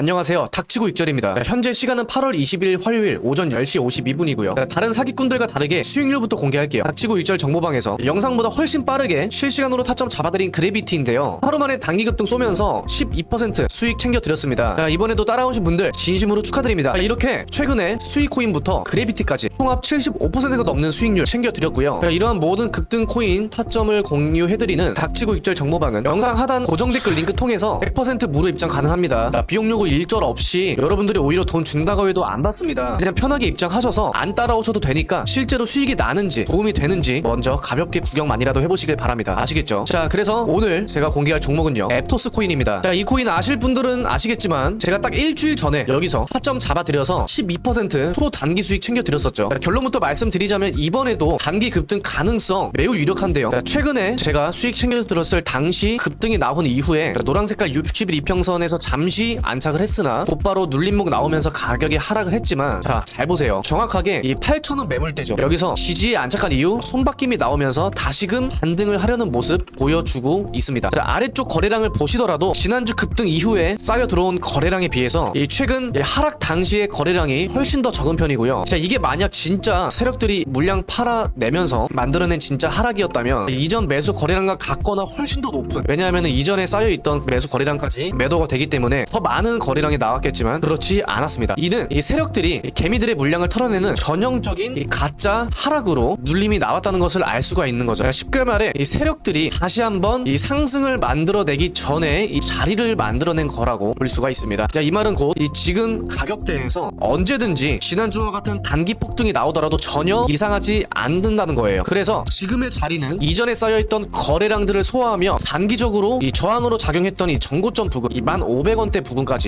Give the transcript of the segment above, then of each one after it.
안녕하세요. 닥치고 익절입니다. 자, 현재 시간은 8월 20일 화요일 오전 10시 52분이고요. 다른 사기꾼들과 다르게 수익률부터 공개할게요. 닥치고 익절 정보방에서 영상보다 훨씬 빠르게 실시간으로 타점 잡아드린 그래비티인데요. 하루 만에 단기 급등 쏘면서 12% 수익 챙겨드렸습니다. 자, 이번에도 따라오신 분들 진심으로 축하드립니다. 자, 이렇게 최근에 수익 코인부터 그래비티까지 총합 75%가 넘는 수익률 챙겨드렸고요. 자, 이러한 모든 급등 코인 타점을 공유해드리는 닥치고 익절 정보방은 영상 하단 고정 댓글 링크 통해서 100% 무료 입장 가능합니다. 자, 비용 요구 일절 없이 여러분들이 오히려 돈 준다고 해도 안 받습니다. 그냥 편하게 입장하셔서 안 따라오셔도 되니까 실제로 수익이 나는지 도움이 되는지 먼저 가볍게 구경만이라도 해보시길 바랍니다. 아시겠죠? 자, 그래서 오늘 제가 공개할 종목은요. 앱토스 코인입니다. 자, 이 코인 아실 분들은 아시겠지만 제가 딱 일주일 전에 여기서 타점 잡아드려서 12% 초단기 수익 챙겨드렸었죠. 자, 결론부터 말씀드리자면 이번에도 단기 급등 가능성 매우 유력한데요. 자, 최근에 제가 수익 챙겨드렸을 당시 급등이 나온 이후에 노란 색깔 60일 이평선에서 잠시 안착을 했으나 곧바로 눌림목 나오면서 가격이 하락을 했지만 자 잘 보세요. 정확하게 이 8,000원 매물대죠. 여기서 지지에 안착한 이후 손바뀜이 나오면서 다시금 반등을 하려는 모습 보여주고 있습니다. 자, 아래쪽 거래량을 보시더라도 지난주 급등 이후에 쌓여 들어온 거래량에 비해서 이 최근 이 하락 당시의 거래량이 훨씬 더 적은 편이고요. 자 이게 만약 진짜 세력들이 물량 팔아내면서 만들어낸 진짜 하락이었다면 이전 매수 거래량과 같거나 훨씬 더 높은 왜냐하면 이전에 쌓여있던 매수 거래량까지 매도가 되기 때문에 더 많은 거래량이 나왔겠지만 그렇지 않았습니다. 이는 이 세력들이 이 개미들의 물량을 털어내는 전형적인 이 가짜 하락으로 눌림이 나왔다는 것을 알 수가 있는 거죠. 그러니까 쉽게 말해 이 세력들이 다시 한번 이 상승을 만들어내기 전에 이 자리를 만들어낸 거라고 볼 수가 있습니다. 자, 이 말은 곧 이 지금 가격대에서 언제든지 지난주와 같은 단기 폭등이 나오더라도 전혀 이상하지 않는다는 거예요. 그래서 지금의 자리는 이전에 쌓여있던 거래량들을 소화하며 단기적으로 이 저항으로 작용했던 이 전고점 부근, 이 1,500원대 부근까지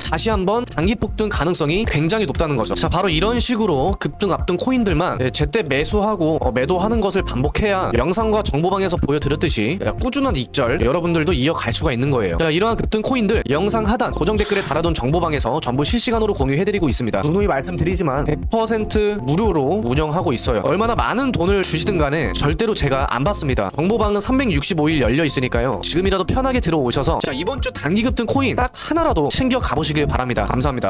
다시 한번 단기 폭등 가능성이 굉장히 높다는 거죠. 자, 바로 이런 식으로 급등 앞등 코인들만 예, 제때 매수하고 어, 매도하는 것을 반복해야 영상과 정보방에서 보여드렸듯이 예, 꾸준한 익절 여러분들도 이어갈 수가 있는 거예요. 자, 이러한 급등 코인들 영상 하단 고정 댓글에 달아둔 정보방에서 전부 실시간으로 공유해드리고 있습니다. 누누이 말씀드리지만 100% 무료로 운영하고 있어요. 얼마나 많은 돈을 주시든 간에 절대로 제가 안 받습니다. 정보방은 365일 열려 있으니까요. 지금이라도 편하게 들어오셔서 자, 이번 주 단기 급등 코인 딱 하나라도 챙겨 가보시 길 바랍니다. 감사합니다.